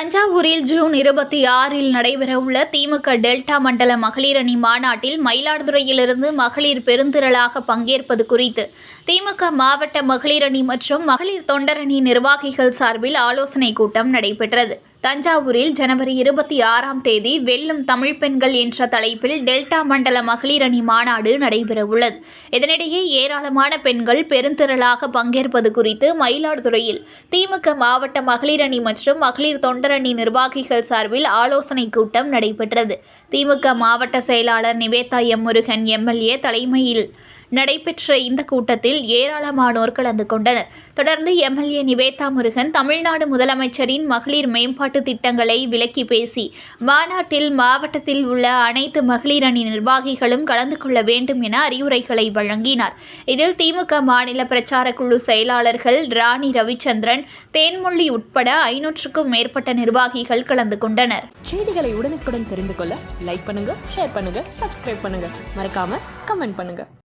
தஞ்சாவூரில் ஜூன் இருபத்தி ஆறில் நடைபெறவுள்ள திமுக டெல்டா மண்டல மகளிர் அணி மாநாட்டில் மயிலாடுதுறையிலிருந்து மகளிர் பெருந்திரளாக பங்கேற்பது குறித்து திமுக மாவட்ட மகளிர் அணி மற்றும் மகளிர் தொண்டரணி நிர்வாகிகள் சார்பில் ஆலோசனை கூட்டம் நடைபெற்றது. தஞ்சாவூரில் ஜனவரி இருபத்தி ஆறாம் தேதி வெல்லும் தமிழ் பெண்கள் என்ற தலைப்பில் டெல்டா மண்டல மகளிர் அணி மாநாடு நடைபெறவுள்ளது. இதனிடையே ஏராளமான பெண்கள் பெருந்திரளாக பங்கேற்பது குறித்து மயிலாடுதுறையில் திமுக மாவட்ட மகளிர் அணி மற்றும் மகளிர் தொண்டரணி நிர்வாகிகள் சார்பில் ஆலோசனை கூட்டம் நடைபெற்றது. திமுக மாவட்ட செயலாளர் நிவேதா எம் முருகன் எம்எல்ஏ தலைமையில் நடைபெற்ற இந்த கூட்டத்தில் ஏராளமானோர் கலந்து கொண்டனர். தொடர்ந்து எம்எல்ஏ நிவேதா முருகன் தமிழ்நாடு முதலமைச்சரின் மகளிர் மேம்பாட்டு திட்டங்களை விளக்கி பேசி மாநாட்டில் மாவட்டத்தில் உள்ள அனைத்து மகளிர் அணி நிர்வாகிகளும் கலந்து கொள்ள வேண்டும் என அறிவுரைகளை வழங்கினார். இதில் திமுக மாநில பிரச்சார குழு செயலாளர்கள் ராணி ரவிச்சந்திரன் தேன்மொழி உட்பட ஐநூற்றுக்கும் மேற்பட்ட நிர்வாகிகள் கலந்து கொண்டனர். செய்திகளை உடனுக்குடன் தெரிந்து கொள்ள லைக் பண்ணுங்க ஷேர் பண்ணுங்க சப்ஸ்கிரைப் பண்ணுங்க. மறக்காம கமெண்ட் பண்ணுங்க.